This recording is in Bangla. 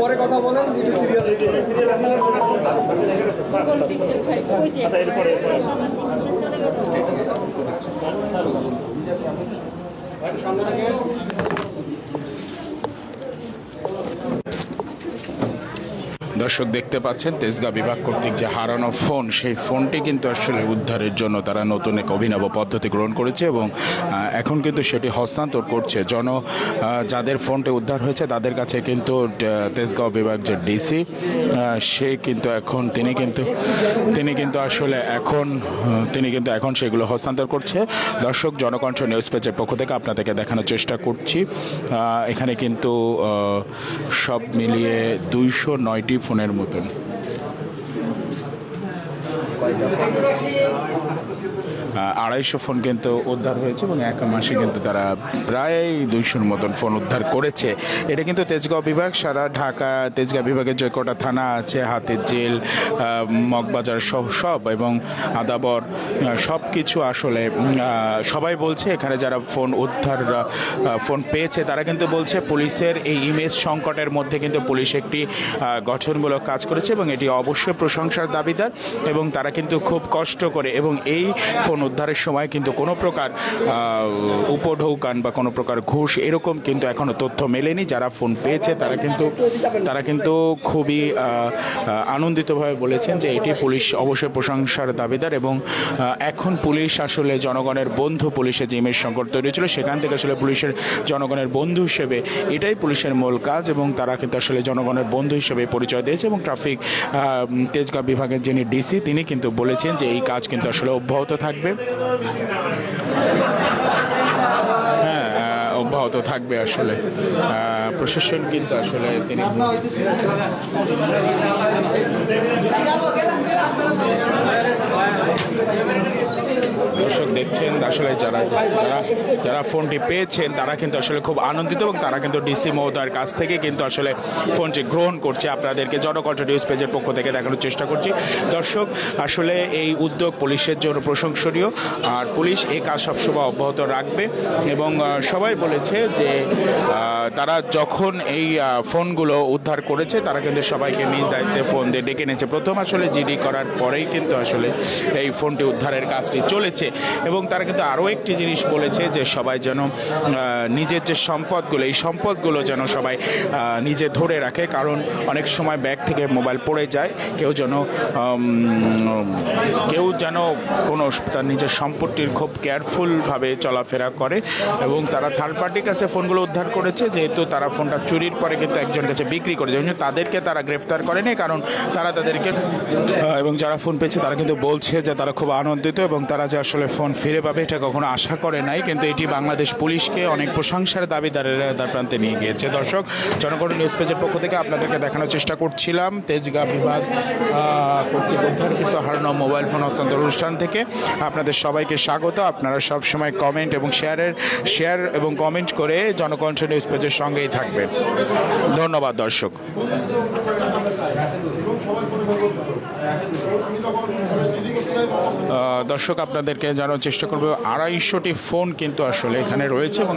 পরে কথা বলেন একটু সিরিয়াল আচ্ছা, এরপরে। দর্শক দেখতে পাচ্ছেন, তেজগাঁ বিভাগ কর্তৃক যে হারানো ফোন, সেই ফোনটি কিন্তু আসলে উদ্ধারের জন্য তারা নতুন এক অভিনব পদ্ধতি গ্রহণ করেছে এবং এখন কিন্তু সেটি হস্তান্তর করছে। জন যাদের ফোনটি উদ্ধার হয়েছে, তাদের কাছে কিন্তু তেজগাঁও বিভাগ যে ডিসি সে কিন্তু এখন, তিনি কিন্তু তিনি কিন্তু আসলে এখন তিনি কিন্তু এখন সেগুলো হস্তান্তর করছে। দর্শক, জনকণ্ঠ নিউজ পেজের পক্ষ থেকে আপনাদেরকে দেখানোর চেষ্টা করছি। এখানে কিন্তু সব মিলিয়ে দুইশো নয়টি ফোনের মতন আড়াইশো ফোন কিন্তু উদ্ধার হয়েছে এবং এক মাসে কিন্তু তারা প্রায় দুইশোর মতন ফোন উদ্ধার করেছে। এটা কিন্তু তেজগাঁও বিভাগ, সারা ঢাকা, তেজগাঁও বিভাগের যে কটা থানা আছে, হাতের জেল মগবাজার সব সব এবং আদাবর সব কিছু আসলে সবাই বলছে এখানে যারা ফোন উদ্ধার ফোন পেয়েছে তারা কিন্তু বলছে পুলিশের এই ইমেজ সংকটের মধ্যে কিন্তু পুলিশ একটি গঠনমূলক কাজ করেছে এবং এটি অবশ্যই প্রশংসার দাবিদার এবং তারা কিন্তু খুব কষ্ট করে এবং এই ফোন উদ্ধারের সময় কিন্তু কোনো প্রকার উপঢৌকান বা কোনো প্রকার ঘুষ এরকম কিন্তু এখনও তথ্য মেলেনি। যারা ফোন পেয়েছে তারা কিন্তু তারা কিন্তু খুবই আনন্দিতভাবে বলেছেন যে এটি পুলিশ অবশ্যই প্রশংসার দাবিদার এবং এখন পুলিশ আসলে জনগণের বন্ধু পুলিশের যে ইমেজ সংকট তৈরি হয়েছিল। সেখান থেকে আসলে পুলিশের জনগণের বন্ধু হিসেবে এটাই পুলিশের মূল কাজ এবং তারা কিন্তু আসলে জনগণের বন্ধু হিসেবে পরিচয় দিয়েছে এবং ট্রাফিক আহ, তেজগাঁ বিভাগের যিনি ডিসি তিনি কিন্তু বলেছেন যে এই কাজ কিন্তু আসলে অব্যাহত থাকবে। হ্যাঁ অব্যাহত থাকবে আসলে। প্রশাসন কিন্তু আসলে তিনি দর্শক দেখছেন, আসলে যারা যারা যারা ফোনটি পেয়েছেন, তারা কিন্তু আসলে খুব আনন্দিত এবং তারা কিন্তু ডিসি মহোদয়ের কাছ থেকে কিন্তু আসলে ফোনটি গ্রহণ করছে। আপনাদেরকে জনকণ্ঠ নিউজ পেজের পক্ষ থেকে দেখানোর চেষ্টা করছি। দর্শক, আসলে এই উদ্যোগ পুলিশের জন্য প্রশংসনীয়। আর পুলিশ এই কাজ সবসময় অব্যাহত রাখবে এবং সবাই বলেছে যে তারা যখন এই ফোনগুলো উদ্ধার করেছে, তারা কিন্তু সবাইকে নিজ দায়িত্বে ফোন দিয়ে ডেকে নিয়েছে। প্রথম আসলে জিডি করার পরেই কিন্তু আসলে এই ফোনটি উদ্ধারের কাজটি চলেছে। এবং তারা কিন্তু আরও একটি জিনিস বলেছে যে সবাই যেন নিজের যে সম্পদগুলো, এই সম্পদগুলো যেন সবাই নিজে ধরে রাখে। কারণ অনেক সময় ব্যাগ থেকে মোবাইল পড়ে যায়, কেউ যেন কেউ যেন কোনো তার নিজের সম্পত্তির খুব কেয়ারফুলভাবে চলাফেরা করে এবং তারা থার্ড পার্টির কাছে ফোনগুলো উদ্ধার করেছে। যেহেতু তারা ফোনটা চুরির পরে কিন্তু একজন কাছে বিক্রি করেছে তাদেরকে তারা গ্রেফতার করেনি। কারণ তারা তাদেরকে এবং যারা ফোন পেয়েছে, তারা কিন্তু বলছে যে তারা খুব আনন্দিত এবং তারা যে আসলে ফোন ফিরে পাবে, এটা কখনো আশা করে নাই, কিন্তু এটি বাংলাদেশ পুলিশকে অনেক প্রশংসার দাবিদারের দ্বার প্রান্তে নিয়ে গিয়েছে। দর্শক, জনগণ নিউজ পেজের পক্ষ থেকে আপনাদেরকে দেখানোর চেষ্টা করছিলাম। তেজগাঁ বিভাগ কর্তৃক উদ্ধারকৃত হারানো মোবাইল ফোন হস্তান্তর অনুষ্ঠান থেকে আপনাদের সবাইকে স্বাগত। আপনারা সব সময় কমেন্ট এবং শেয়ারের শেয়ার এবং কমেন্ট করে জনকণ্ঠ নিউজ পেজের সঙ্গেই থাকবেন। ধন্যবাদ, দর্শক। দর্শক আপনাদেরকে জানার চেষ্টা করবে। আড়াইশোটি ফোন কিন্তু আসলে এখানে রয়েছে এবং